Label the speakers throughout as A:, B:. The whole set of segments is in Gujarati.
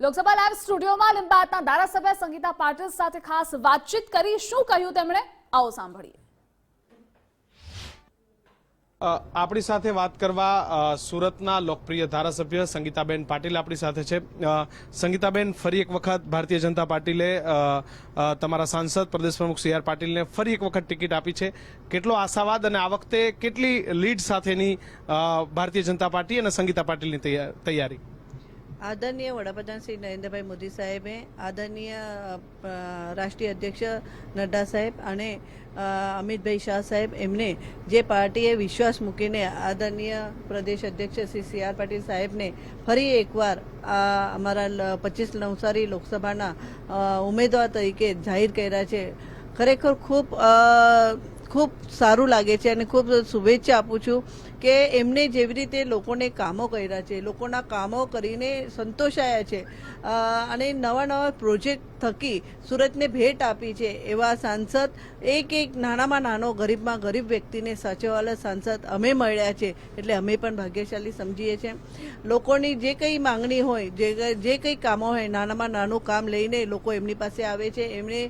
A: લોકસભા લાઈવ સ્ટુડિયોમાં લિંબાયતના ધારાસભ્ય સંગીતા પાટીલ સાથે ખાસ વાતચીત કરી શું કહ્યું તેમણે? આવો સાંભળીએ.
B: આપણી સાથે વાત કરવા સુરતના લોકપ્રિય ધારાસભ્ય સંગીતાબેન પાટીલ આપણી સાથે છે. સંગીતાબેન, ફરી એક વખત ભારતીય જનતા પાર્ટીલે તમારા સાંસદ, પ્રદેશ પ્રમુખ સી આર પાટીલને ફરી એક વખત ટિકિટ આપી છે. કેટલો આશાવાદ અને આ વખતે કેટલી લીડ સાથેની ભારતીય જનતા પાર્ટી અને સંગીતા પાટીલની તૈયા- તૈયારી?
C: આદરણીય વડાપ્રધાન શ્રી નરેન્દ્રભાઈ મોદી સાહેબે આદરણીય રાષ્ટ્રીય અધ્યક્ષ નડ્ડા સાહેબ અને અમિતભાઈ શાહ સાહેબ એમને જે પાર્ટીએ વિશ્વાસ મૂકીને આદરણીય પ્રદેશ અધ્યક્ષ શ્રી સી આર પાટીલ સાહેબને ફરી એકવાર આ અમારા પચીસ નવસારી લોકસભાના ઉમેદવાર તરીકે જાહેર કર્યા છે ખરેખર ખૂબ ખૂબ સારું લાગે છે અને ખૂબ શુભેચ્છા આપું છું કે એમને જેવી રીતે લોકોને કામો કર્યા છે, લોકોના કામો કરીને સંતોષાયા છે અને નવા નવા પ્રોજેક્ટ થકી સુરતને ભેટ આપી છે એવા સાંસદ, એક એક નાનામાં નાનો ગરીબમાં ગરીબ વ્યક્તિને સાચવવાલા સાંસદ અમે મળ્યા છે એટલે અમે પણ ભાગ્યશાળી સમજીએ છીએ. લોકોની જે કંઈ માંગણી હોય, જે જે કંઈ કામો હોય, નાનામાં નાનું કામ લઈને લોકો એમની પાસે આવે છે, એમને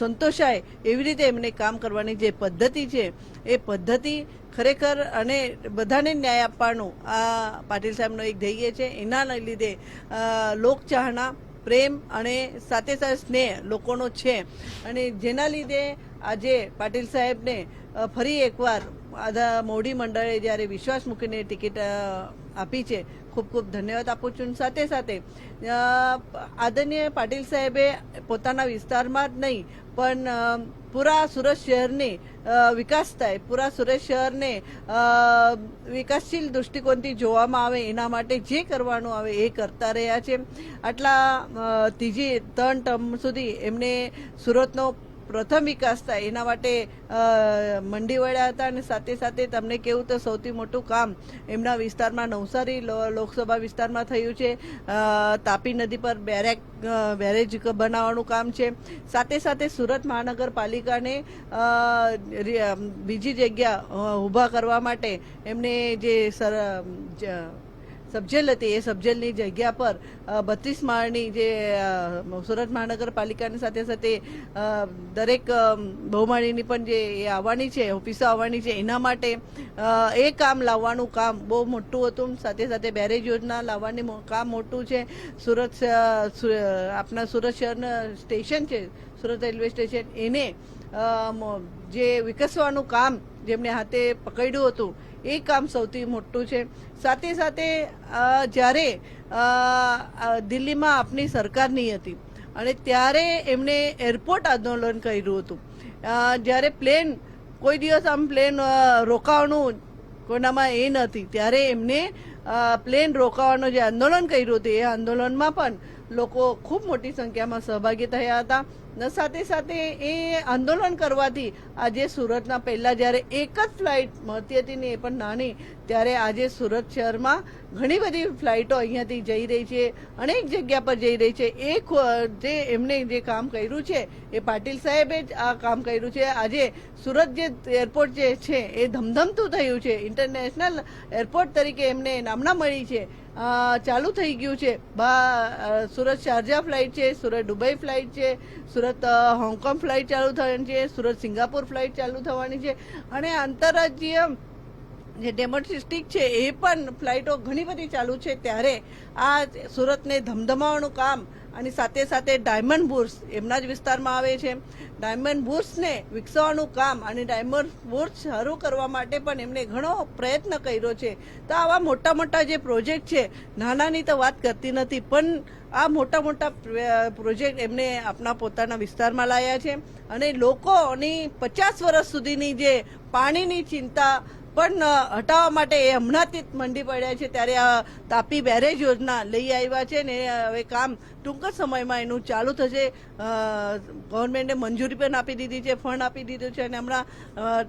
C: સંતોષાય એવી રીતે એમને કામ કરવાની જે પદ્ધતિ છે, એ પદ્ધતિ ખરેખર અને બધાને ન્યાય આપવાનું આ પાટીલ સાહેબનો એક ધ્યેય છે. એના લીધે લોકચાહના, પ્રેમ અને સાથે સાથે સ્નેહ લોકોનો છે. અને જેના લીધે આજે પાટીલ સાહેબને ફરી એકવાર આધા મોડી મંડળે જ્યારે વિશ્વાસ મૂકીને ટિકિટ આપી છે, ખૂબ ખૂબ ધન્યવાદ આપું છું. સાથે સાથે આદરણીય પાટીલ સાહેબે પોતાના વિસ્તારમાં જ નહીં પણ પૂરા સુરત શહેરને વિકાસ થાય. પૂરા સુરત શહેરને વિકાસશીલ દૃષ્ટિકોણથી જોવામાં આવે, એના માટે જે કરવાનું આવે એ કરતા રહ્યા છે. આટલા ત્રીજી ત્રણ ટર્મ સુધી એમને સુરતનો પ્રથમ વિકાસ થાય. એના માટે મંડી વળ્યા હતા અને સાથે સાથે તમને કેવું તો સૌથી મોટું કામ એમના વિસ્તારમાં નવસારી લોકસભા વિસ્તારમાં થયું છે. તાપી નદી પર બેરેક બેરેજ બનાવવાનું કામ છે. સાથે સાથે સુરત મહાનગરપાલિકાને બીજી જગ્યા ઊભા કરવા માટે એમને જે સર સબજેલ હતી. એ સબજેલની જગ્યા પર બત્રીસ માળની જે સુરત મહાનગરપાલિકાની સાથે સાથે દરેક બહુમાળીની પણ જે એ આવવાની છે, ઓફિસો આવવાની છે, એના માટે એ કામ લાવવાનું કામ બહુ મોટું હતું. સાથે સાથે બેરેજ યોજના લાવવાની કામ મોટું છે. સુરત આપણા સુરત શહેરના સ્ટેશન છે, સુરત રેલવે સ્ટેશન. એને જે વિકસવાનું કામ જેમને હાથે પકડ્યું હતું, એ કામ સૌથી મોટું છે. સાથે સાથે જ્યારે દિલ્હીમાં આપની સરકાર નહીં હતી, અને ત્યારે એમણે એરપોર્ટ આંદોલન કર્યું હતું. જ્યારે પ્લેન, કોઈ દિવસ આમ પ્લેન રોકાવાનું કોઈનામાં એ નથી, ત્યારે એમને પ્લેન રોકાવાનું જે આંદોલન કર્યું હતું, એ આંદોલનમાં પણ લોકો ખૂબ મોટી સંખ્યામાં સહભાગી થયા હતા. સાથે સાથે એ આંદોલન કરવાથી આજે સુરતના પહેલાં જ્યારે એક જ ફ્લાઇટ મળતી હતી ને એ પણ નાની, ત્યારે આજે સુરત શહેરમાં ઘણી બધી ફ્લાઇટો અહીંયાથી જઈ રહી છે, અનેક જગ્યા પર જઈ રહી છે. એ જે એમને જે કામ કર્યું છે, એ પાટીલ સાહેબે જ આ કામ કર્યું છે. આજે સુરત જે એરપોર્ટ જે છે, એ ધમધમતું થયું છે. ઇન્ટરનેશનલ એરપોર્ટ તરીકે એમને નામના મળી છે. ચાલુ થઈ ગયું છે. બા સુરત શારજા ફ્લાઇટ છે, સુરત દુબઈ ફ્લાઇટ છે, સુરત હોંગકોંગ ફ્લાઇટ ચાલુ થવાની છે, સુરત સિંગાપુર ફ્લાઇટ ચાલુ થવાની છે. અને આંતરરાજ્યીય જે ડેમોસ્ટિક છે એ પણ ફ્લાઇટો ઘણી બધી ચાલુ છે ત્યારે આ સુરતને ધમધમાવાનું કામ અને સાથે સાથે ડાયમંડ બુર્સ એમના જ વિસ્તારમાં આવે છે. ડાયમંડ બુર્સને વિકસાવવાનું કામ અને ડાયમંડ બુર્સ શરૂ કરવા માટે પણ એમણે ઘણો પ્રયત્ન કર્યો છે. તો આવા મોટા મોટા જે પ્રોજેક્ટ છે, નાનાની તો વાત કરતી નથી, પણ આ મોટા મોટા પ્રોજેક્ટ એમને આપણા પોતાના વિસ્તારમાં લાયા છે. અને લોકોની પચાસ વર્ષ સુધીની જે પાણીની ચિંતા પણ હટાવવા માટે એ હમણાંથી જ મંડી પડ્યા છે. ત્યારે આ તાપી બેરેજ યોજના લઈ આવ્યા છે ને હવે કામ ટૂંક જ સમયમાં એનું ચાલુ થશે. ગવર્મેન્ટે મંજૂરી પણ આપી દીધી છે, ફંડ આપી દીધું છે અને હમણાં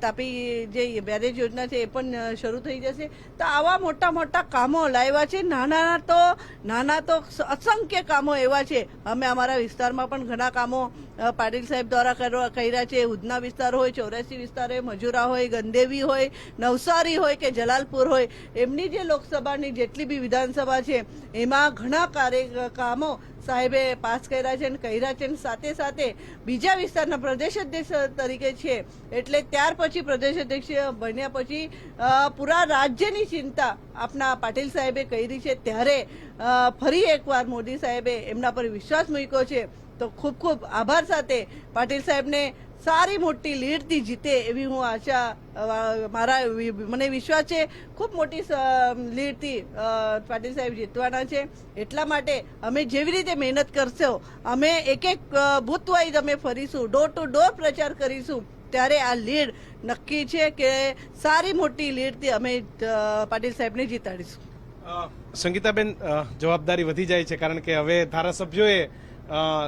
C: તાપી જે બેરેજ યોજના છે એ પણ શરૂ થઈ જશે. તો આવા મોટા મોટા કામો લાવ્યા છે. નાના તો નાના તો અસંખ્ય કામો એવા છે. અમે અમારા વિસ્તારમાં પણ ઘણા કામો પાટીલ સાહેબ દ્વારા કરવા, કર્યા છે. ઉધના વિસ્તાર હોય ચોરાસી વિસ્તાર હોય, મજુરા હોય, ગંદેવી હોય, નવસારી હોય કે જલાલપુર હોય, એમની જે લોકસભાની જેટલી બી વિધાનસભા છે, એમાં ઘણા કાર્ય કામો સાહેબે પાસ કર્યા છે અને કર્યા છે સાથે સાથે બીજા વિસ્તારના પ્રદેશ અધ્યક્ષ તરીકે છે. એટલે ત્યાર પછી પ્રદેશ અધ્યક્ષ બન્યા પછી પૂરા રાજ્યની ચિંતા આપના પાટીલ સાહેબે કરી છે. ત્યારે ફરી એકવાર મોદી સાહેબે એમના પર વિશ્વાસ મૂક્યો છે. તો ખૂબ ખૂબ આભાર સાથે પાટીલ સાહેબને સારી મોટી લીડથી જીતે એવી હું આશા મારા મને વિશ્વાસ છે. ખૂબ મોટી લીડથી પાટીલ સાહેબ જીતવાના છે. એટલા માટે અમે જેવી રીતે મહેનત કરશો, અમે એક એક બુથ વાઇઝ અમે ફરીશું, ડોર ટુ ડોર પ્રચાર કરીશું, ત્યારે આ લીડ નક્કી છે કે સારી મોટી લીડથી અમે પાટીલ સાહેબને જીતાડીશું.
B: સંગીતાબેન જવાબદારી વધી જાય છે, કારણ કે હવે ધારાસભ્યોએ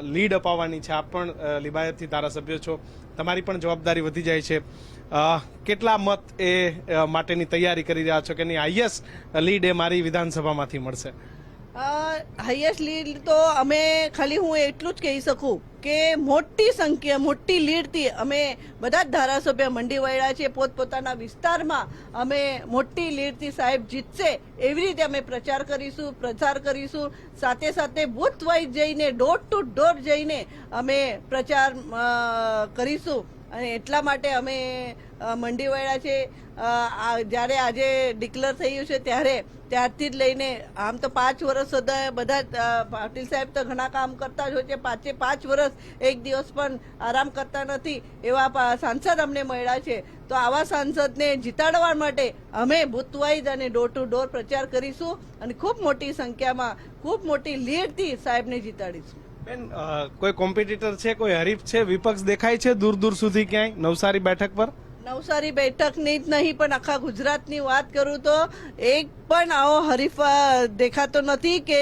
B: લીડ અપાવવાની છે. આપ પણ લિબાયતથી ધારાસભ્ય છો. તમારી પણ જવાબદારી વધી જાય છે. કેટલા મત એ માટેની તૈયારી કરી રહ્યા છો? કે નહીં હાઈએસ્ટ લીડ એ મારી વિધાનસભામાંથી મળશે?
C: હાઈએસ્ટ લીડ તો અમે ખાલી હું એટલું જ કહી શકું કે મોટી સંખ્યા, મોટી લીડથી અમે બધા જ ધારાસભ્ય મંડી વળ્યા છે પોતપોતાના વિસ્તારમાં અમે મોટી લીડથી સાહેબ જીતશે એવી રીતે અમે પ્રચાર કરીશું પ્રચાર કરીશું. સાથે સાથે બૂથ વાઇઝ જઈને, ડોર ટુ ડોર જઈને અમે પ્રચાર કરીશું. અને એટલા માટે અમે મંડી વળ્યા છે. જ્યારે આજે ડિક્લેર થયું છે ત્યારે ત્યારથી જ લઈને આમ તો પાંચ વર્ષ સુધી બધા પાટીલ સાહેબ તો ઘણા કામ કરતા જ હોય છે. પાંચે પાંચ વર્ષ એક દિવસ પણ આરામ કરતા નથી એવા સાંસદ અમને મળ્યા છે. તો આવા સાંસદને જીતાડવા માટે અમે બુથવાઇઝ અને ડોર ટુ ડોર પ્રચાર કરીશું અને ખૂબ મોટી સંખ્યામાં, ખૂબ મોટી લીડથી સાહેબને જીતાડીશું.
B: બેન કોઈ કોમ્પિટિટર છે, કોઈ હરીફ છે, વિપક્ષ દેખાય છે દૂર દૂર સુધી ક્યાંય નવસારી બેઠક પર?
C: નવસારી બેઠકની જ નહીં, પણ આખા ગુજરાતની વાત કરું તો એક પણ આવો હરીફ દેખાતો નથી કે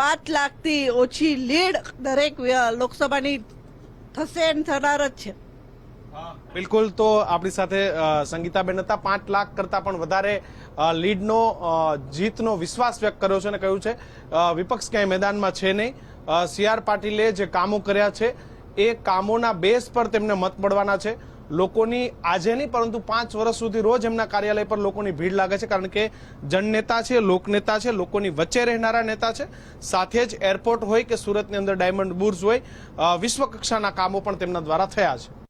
C: પાંચ લાખથી ઓછી લીડ દરેક લોકસભાની થશે એમ થનાર જ છે.
B: બિલકુલ. તો આપણી સાથે સંગીતાબેન હતા. પાંચ લાખ કરતા પણ વધારે લીડનો જીતનો વિશ્વાસ વ્યક્ત કર્યો છે અને કહ્યું છે વિપક્ષ ક્યાંય મેદાનમાં છે નહીં. સી આર પાટીલે જે કામો કર્યા છે, એ કામોના બેઝ પર તેમને મત મળવાના છે. લોકોની આજે નહીં, પરંતુ પાંચ વર્ષ સુધી રોજ એમના કાર્યાલય પર લોકોની ભીડ લાગે છે, કારણ કે જનનેતા છે, લોકનેતા છે, લોકોની વચ્ચે રહેનારા નેતા છે. સાથે જ એરપોર્ટ હોય કે સુરતની અંદર ડાયમંડ બુર્સ હોય વિશ્વકક્ષાના વિશ્વ કક્ષાના કામો પણ તેમના દ્વારા થયા છે.